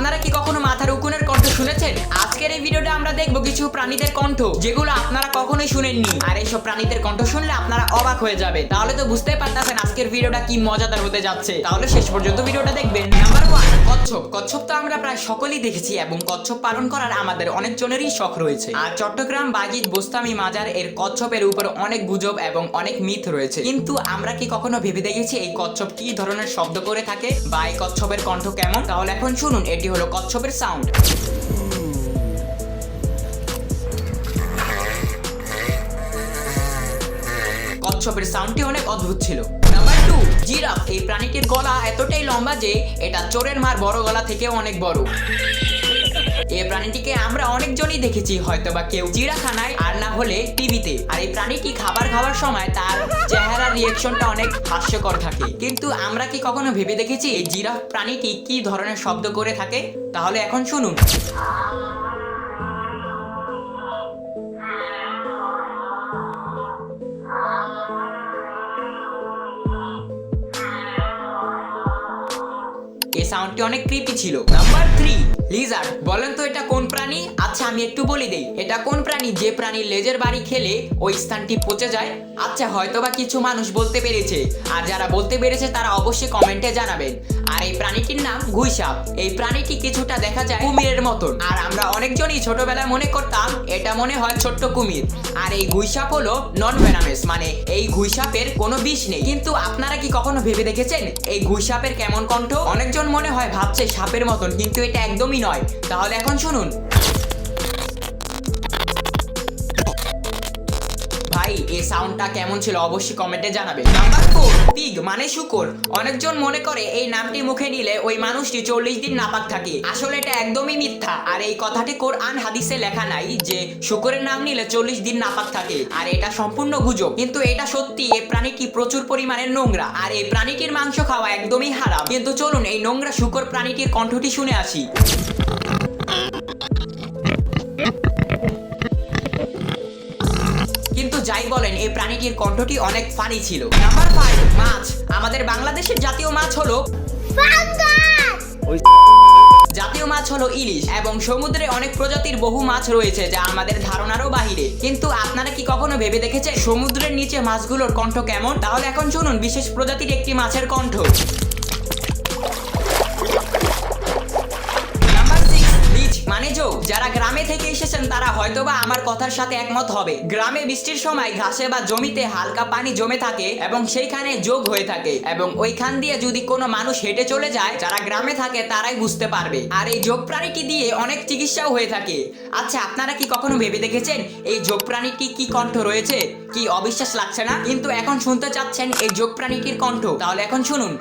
আপনারা কি কখনো আমরা দেখব কিছু প্রাণীদের কণ্ঠ, যেগুলো আপনারা কখনোই শুনেননি। আর এইসব প্রাণীদের কণ্ঠ শুনলে আপনারা অবাক হয়ে যাবে তাহলে তো বুঝতেই পারতেছেন আজকের ভিডিওটা কি মজাদার হতে যাচ্ছে। তাহলে শেষ পর্যন্ত ভিডিওটা দেখবেন। নাম্বার ওয়ান কচ্ছপ। কচ্ছপ তো আমরা প্রায় সকলেই দেখেছি এবং কচ্ছপ পালন করার আমাদের অনেক জনেরই শখ রয়েছে। আর চট্টগ্রাম বাজিদ বোস্তামি মাজার এর কচ্ছপের উপর অনেক গুজব এবং অনেক মিথ রয়েছে। কিন্তু আমরা কি কখনো ভেবে দেখেছি এই কচ্ছপ কি ধরনের শব্দ করে থাকে বা এই কচ্ছপের কণ্ঠ কেমন? তাহলে এখন শুনুন, এটি হলো কচ্ছপের সাউন্ড কচ্ছপের সাউন্ডটি অনেক অদ্ভুত ছিল। Number two giraffe. এই প্রাণীটির গলা এতটাই লম্বা যে এটা চোরের মার বড় গলা থেকেও অনেক বড়। এই প্রাণীটিকে আমরা অনেকজনই দেখেছি হয়তো বা কেউ চিড়াখানায় আর না হলে টিভিতে। আর এই প্রাণীটি খাবার খাওয়ার সময় তার চেহারার রিয়েকশনটা অনেক হাস্যকর থাকে। কিন্তু আমরা কি কখনো ভেবে দেখেছি এই জিরাফ প্রাণীটি কি ধরনের শব্দ করে থাকে? তাহলে এখন শুনুন। এই সাউন্ডটি অনেক ক্রিপি ছিল। নাম্বার থ্রি লিজার্ড বলেন তো এটা কোন প্রাণী? আচ্ছা আমি একটু বলি দেই। এটা কোন প্রাণী? যে প্রাণীর লেজের বাড়ি খেলে ওই স্থানটি পচে যায়। আচ্ছা হয়তোবা কিছু মানুষ বলতে পেরেছে। আর যারা বলতে পেরেছে, তারা অবশ্যই কমেন্টে জানাবেন। আর এই প্রাণীটির নাম গুইসাপ এই প্রাণীটি কিছুটা দেখা যায় কুমিরের মতন। আর আমরা অনেকজনই ছোটবেলায় মনে করতাম, এটা মনে হয় ছোট্ট কুমির। আর এই গুইসাপ হলো নন ভেনামেস মানে এই গুইসাপের কোনো বিষ নেই। কিন্তু আপনারা কি কখনো ভেবে দেখেছেন? এই গুইসাপের কেমন কণ্ঠ? অনেকজন মনে হয় ভাবছে সাপের মতন কিন্তু এটা একদমই নয়। তাহলে এখন শুনুন। ভাই এই সাউন্ডটা কেমন ছিল অবশ্যই কমেন্টে জানাবেন। নাম্বার ফোর পিগ মানে শুকর। অনেকজন মনে করে এই নামটি মুখে নিলে ওই মানুষটি চল্লিশ দিন নাপাক থাকে। আসলে এটা একদমই মিথ্যা। আর এই কথাটি কোরআন হাদিসে লেখা নাই যে শুকরের নাম নিলে চল্লিশ দিন নাপাক থাকে। আর এটা সম্পূর্ণ গুজব। কিন্তু এটা সত্যি এই প্রাণীটি প্রচুর পরিমাণে নোংরা? আর এই প্রাণীটির মাংস খাওয়া একদমই হারাম। কিন্তু চলুন, এই নোংরা শুকর প্রাণীটির কণ্ঠটি শুনে আসি। যাই বলেন, এই প্রাণীটির কণ্ঠটি অনেক ফানি ছিল। নাম্বার ফাইভ মাছ। আমাদের বাংলাদেশের জাতীয় মাছ হলো জাতীয় মাছ হলো ইলিশ, এবং সমুদ্রে অনেক প্রজাতির বহু মাছ রয়েছে যা আমাদের ধারণারও বাহিরে। কিন্তু আপনারা কি কখনো ভেবে দেখেছেন সমুদ্রের নিচে মাছগুলোর কণ্ঠ কেমন? তাহলে এখন শুনুন, বিশেষ প্রজাতির একটি মাছের কণ্ঠ। মানে যোগ, যারা গ্রামে থেকে এসেছেন তারা হয়তোবা আমার কথার সাথে একমত হবে। গ্রামে বৃষ্টির সময় ঘাসে বা জমিতে হালকা পানি জমে থাকে এবং সেইখানে যোগ হয়ে থাকে এবং ওইখান দিয়ে যদি কোনো মানুষ হেঁটে চলে যায়, যারা গ্রামে থাকে তারাই বুঝতে পারবে। আর এই যোগ প্রাণীটি দিয়ে অনেক চিকিৎসাও হয়ে থাকে। আচ্ছা আপনারা কি কখনো ভেবে দেখেছেন এই যোগ প্রাণীটি কি কণ্ঠ রয়েছে? কি অবিশ্বাস লাগছে না? কিন্তু এখন শুনতে চাচ্ছেন এই যোগ প্রাণীটির কণ্ঠ। তাহলে এখন শুনুন।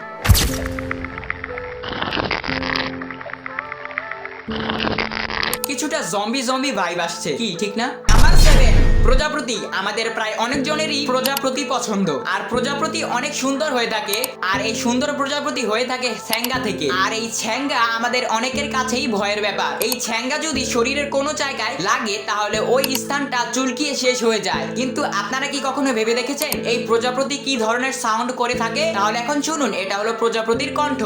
কিছুটা জম্বি জম্বি ভাইব আসছে। কি, ঠিক না? নাম্বার সেভেন প্রজাপতি আমাদের প্রায় অনেকজনেরই প্রজাপতি পছন্দ। আর প্রজাপতি অনেক সুন্দর হয়ে থাকে, আর এই সুন্দর প্রজাপতি হয়ে থাকে ছ্যাঙ্গা থেকে। আর এই ছ্যাঙ্গা আমাদের অনেকের কাছেই ভয়ের ব্যাপার। এই ছ্যাঙ্গা যদি শরীরের কোনো জায়গায় লাগে, তাহলে ওই স্থানটা চুলকিয়ে শেষ হয়ে যায়। কিন্তু আপনারা কি কখনো ভেবে দেখেছেন এই প্রজাপতি কি ধরনের সাউন্ড করে থাকে? তাহলে এখন শুনুন, এটা হলো প্রজাপতির কণ্ঠ।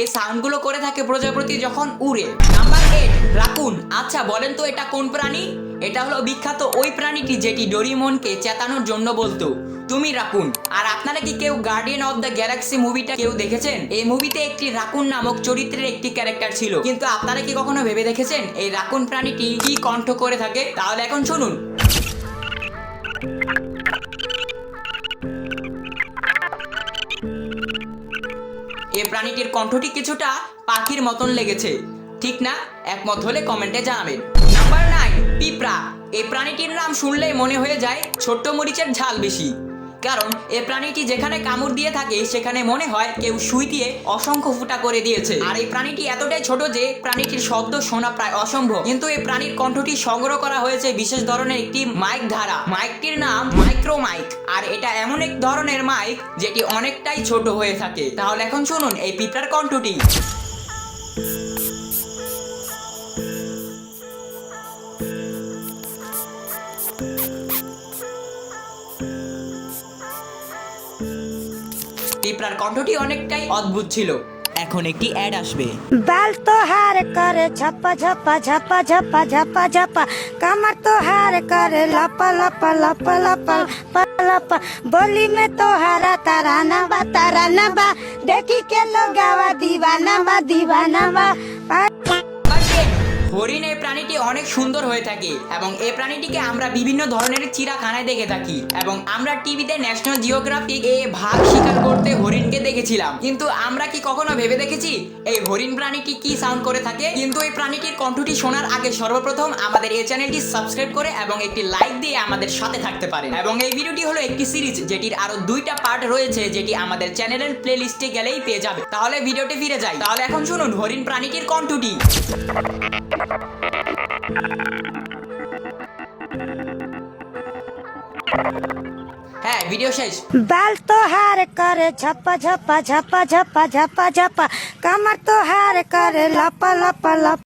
এই সাউন্ডগুলো করে থাকে প্রজাপতি যখন উড়ে। Number eight raccoon. আচ্ছা বলেন তো এটা কোন প্রাণী? এটা হলো বিখ্যাত ওই প্রাণীটি যেটি ডোরিমনকে চেতানোর জন্য বলতো। তুমি রাকুন। আর আপনারা কি কেউ গার্ডিয়ান অফ দ্য গ্যালাক্সি মুভিটা কেউ দেখেছেন? এই মুভিতে একটি রাকুন নামক চরিত্রের একটি ক্যারেক্টার ছিল। কিন্তু আপনারা কি কখনো ভেবে দেখেছেন এই রাকুন প্রাণীটি কি কণ্ঠ করে থাকে? তাহলে এখন শুনুন। প্রাণীটির কণ্ঠটি কিছুটা পাখির মতন লেগেছে। ঠিক না? একমত হলে কমেন্টে জানাবেন। নাম্বার নাইন, পিঁপড়া। এই প্রাণীটির নাম শুনলেই মনে হয়ে যায় ছোট্ট মরিচের ঝাল বেশি। কারণ এই প্রাণীটি যেখানে কামড় দিয়ে থাকে, সেখানে মনে হয় কেউ সুই দিয়ে অসংখ্য ফুটা করে দিয়েছে। আর এই প্রাণীটি এতটাই ছোট যে প্রাণীটির শব্দ শোনা প্রায় অসম্ভব। কিন্তু এই প্রাণীর কণ্ঠটি সংগ্রহ করা হয়েছে বিশেষ ধরনের একটি মাইক ধারা। মাইকটির নাম মাইক্রো মাইক আর এটা এমন এক ধরনের মাইক যেটি অনেকটাই ছোট হয়ে থাকে। তাহলে এখন শুনুন এই পিঁপড়ার কণ্ঠটি। দীপরার কণ্ঠটি অনেকটাই অদ্ভুত ছিল। এখন একটি অ্যাড আসবে। বাল তো হার করে, ঝাপা ঝাপা ঝাপা ঝাপা ঝাপা ঝাপা। কামার তো হার করে, লাপা লাপা লাপা লাপা লাপা লাপা। বলি মে তো হারা, তারা না বা তারা না বা দেখি কে লোগাওয়া দিবা না বা দিবা না বা হরিণ এই প্রাণীটি অনেক সুন্দর হয়ে থাকে এবং এই প্রাণীটিকে আমরা বিভিন্ন ধরনের চিড়াখানায় দেখে থাকি এবং আমরা টিভিতে ন্যাশনাল জিওগ্রাফিক এ ভাগ শিকার করতে হরিণকে দেখেছিলাম। কিন্তু আমরা কি কখনো ভেবে দেখেছি? এই হরিণ প্রাণীটি কি সাউন্ড করে থাকে? কিন্তু এই প্রাণীটির কণ্ঠটি শোনার আগে সর্বপ্রথম আমাদের এই চ্যানেলটি সাবস্ক্রাইব করে এবং একটি লাইক দিয়ে আমাদের সাথে থাকতে পারেন। এবং এই ভিডিওটি হলো একটি সিরিজ যেটির আরও দুইটা পার্ট রয়েছে যেটি আমাদের চ্যানেলের প্লে লিস্টে গেলেই পেয়ে যাবে। তাহলে ভিডিওটি ফিরে যাই। তাহলে এখন শুনুন হরিণ প্রাণীটির কণ্ঠটি। হ্যাঁ ভিডিও শেষ। বাল তো হার করে, ঝাপা ঝাপা ঝাপা ঝাপা ঝাপা ঝাপা। কামার তো হার করে, লাপা লাপা লাপা।